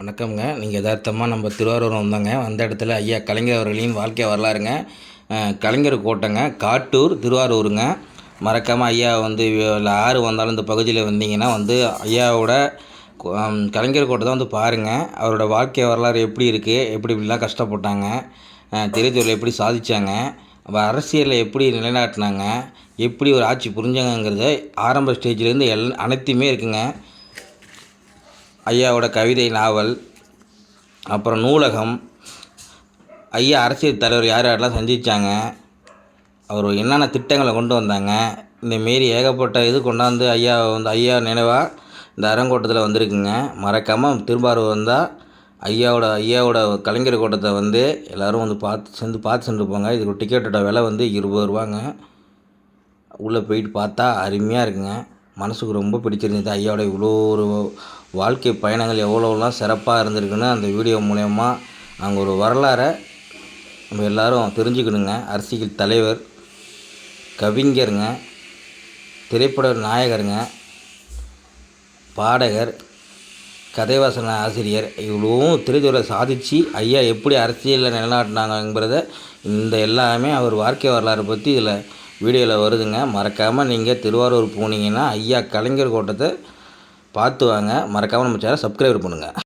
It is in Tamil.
வணக்கம்ங்க. நீங்கள் யதார்த்தமாக நம்ம திருவாரூர் வந்தோங்க. வந்த இடத்துல ஐயா கலைஞர் அவர்களின் வாழ்க்கை வரலாறுங்க. கலைஞர் கோட்டைங்க. காட்டூர் திருவாரூருங்க. மறக்காமல் ஐயா வந்து ஆறு வந்தாலும் இந்த பகுதியில் வந்தீங்கன்னா வந்து ஐயாவோட கலைஞர் கோட்டை தான் வந்து பாருங்கள் அவரோட வாழ்க்கை வரலாறு எப்படி இருக்குது எப்படி இப்படிலாம் கஷ்டப்பட்டாங்க? அஹ், திரைத்துறையில் எப்படி சாதித்தாங்க அரசியலில் எப்படி நிலைநாட்டினாங்க? எப்படி ஒரு ஆட்சி புரிஞ்சாங்கங்கிறத ஆரம்ப ஸ்டேஜ்லேருந்து எல் அனைத்துமே இருக்குங்க. ஐயாவோட கவிதை நாவல் அப்புறம் நூலகம். ஐயா அரசியல் தலைவர் யார் யாரெல்லாம் சந்திச்சாங்க அவர் என்னென்ன திட்டங்களை கொண்டு வந்தாங்க இந்த மாரி ஏகப்பட்ட இது கொண்டாந்து ஐயா வந்து ஐயா நினைவாக இந்த அரங்கோட்டத்தில் வந்திருக்குங்க. மறக்காமல் திருவாரூர் வந்தால் ஐயாவோட ஐயாவோட கலைஞர் கோட்டத்தை வந்து எல்லோரும் வந்து பார்த்து சேர்ந்து பார்த்து சென்று போங்க. இதுக்கு டிக்கெட்டோட விலை வந்து இருபது ரூபாங்க. உள்ளே போயிட்டு பார்த்தா அருமையாக இருக்குங்க. மனசுக்கு ரொம்ப பிடிச்சிருந்தது. ஐயாவோட இவ்வளோ ஒரு வாழ்க்கை பயணங்கள் எவ்வளோலாம் சிறப்பாக இருந்திருக்குன்னு அந்த வீடியோ மூலயமா நாங்கள் ஒரு வரலாறை நம்ம எல்லாரும் தெரிஞ்சுக்கணுங்க. அரசியல் தலைவர் கவிஞருங்க திரைப்பட நாயகருங்க பாடகர் கதைவாசன ஆசிரியர் இவ்வளோவும் திரைத்துறை சாதித்து ஐயா எப்படி அரசியலில் நிலைநாட்டினாங்கங்கிறத இந்த எல்லாமே அவர் வாழ்க்கை வரலாறு பற்றி இதில் வீடியோவில் வருதுங்க. மறக்காமல் நீங்கள் திருவாரூர் போனீங்கன்னா ஐயா கலைஞர் கோட்டத்தை பார்த்து வாங்க. மறக்காமல் நம்ம சேனல் சப்ஸ்கிரைப் பண்ணுங்கள்